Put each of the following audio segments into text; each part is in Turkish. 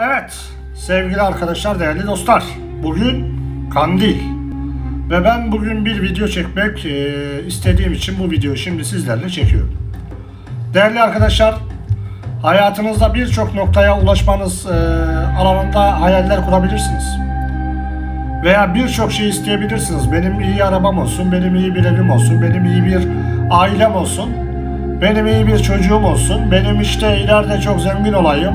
Evet sevgili arkadaşlar, değerli dostlar. Bugün Kandil. Ve ben bugün bir video çekmek e, istediğim için bu videoyu şimdi sizlerle çekiyorum. Değerli arkadaşlar, hayatınızda birçok noktaya ulaşmanız e, alanında hayaller kurabilirsiniz. Veya birçok şey isteyebilirsiniz. Benim iyi arabam olsun, benim iyi bir evim olsun, benim iyi bir ailem olsun, benim iyi bir çocuğum olsun, benim işte ileride çok zengin olayım,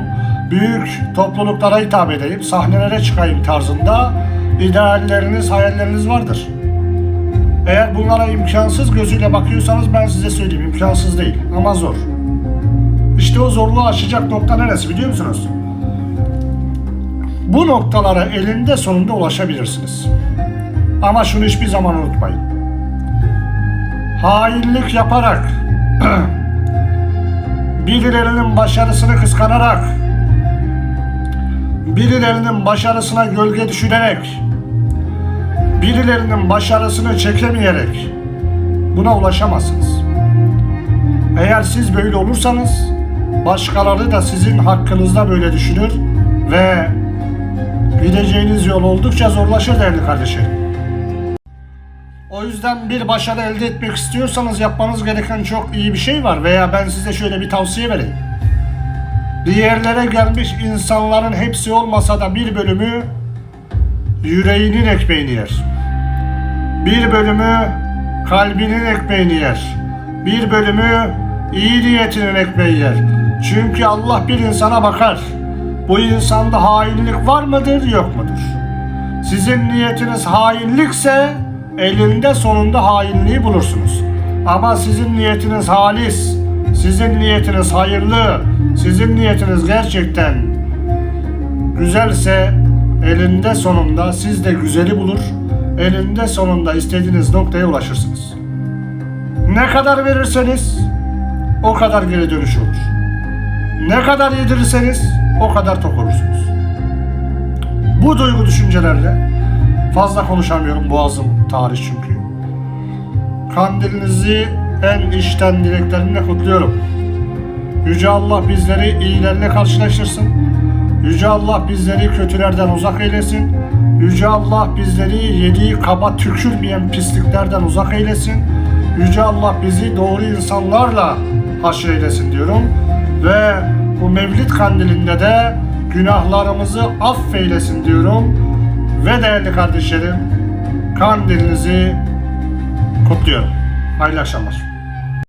büyük topluluklara hitap edeyim, sahnelere çıkayım tarzında idealleriniz, hayalleriniz vardır. Eğer bunlara imkansız gözüyle bakıyorsanız ben size söyleyeyim imkansız değil ama zor. İşte o zorluğu aşacak nokta neresi biliyor musunuz? Bu noktalara elinde sonunda ulaşabilirsiniz. Ama şunu hiçbir zaman unutmayın. Hainlik yaparak, birilerinin başarısını kıskanarak, birilerinin başarısına gölge düşürerek, birilerinin başarısını çekemeyerek buna ulaşamazsınız. Eğer siz böyle olursanız başkaları da sizin hakkınızda böyle düşünür ve gideceğiniz yol oldukça zorlaşır değerli kardeşlerim. O yüzden bir başarı elde etmek istiyorsanız yapmanız gereken çok iyi bir şey var veya ben size şöyle bir tavsiye vereyim. Bir yerlere gelmiş insanların hepsi olmasa da bir bölümü yüreğinin ekmeğini yer. Bir bölümü kalbinin ekmeğini yer. Bir bölümü iyi niyetinin ekmeği yer. Çünkü Allah bir insana bakar. Bu insanda hainlik var mıdır yok mudur? Sizin niyetiniz hainlikse elinde sonunda hainliği bulursunuz. Ama sizin niyetiniz halis, sizin niyetiniz hayırlı, sizin niyetiniz gerçekten güzelse elinde sonunda siz de güzeli bulur, elinde sonunda istediğiniz noktaya ulaşırsınız. Ne kadar verirseniz o kadar geri dönüş olur. Ne kadar yedirirseniz o kadar tok olursunuz. Bu duygu düşüncelerle fazla konuşamıyorum boğazım tarih çünkü. Kandilinizi en içten dileklerimle kutluyorum. Yüce Allah bizleri iyilerle karşılaştırsın. Yüce Allah bizleri kötülerden uzak eylesin. Yüce Allah bizleri yediği kaba tükürmeyen pisliklerden uzak eylesin. Yüce Allah bizi doğru insanlarla haşr eylesin diyorum. Ve bu Mevlid kandilinde de günahlarımızı affeylesin diyorum. Ve değerli kardeşlerim kandilinizi kutluyorum. Hayırlı akşamlar.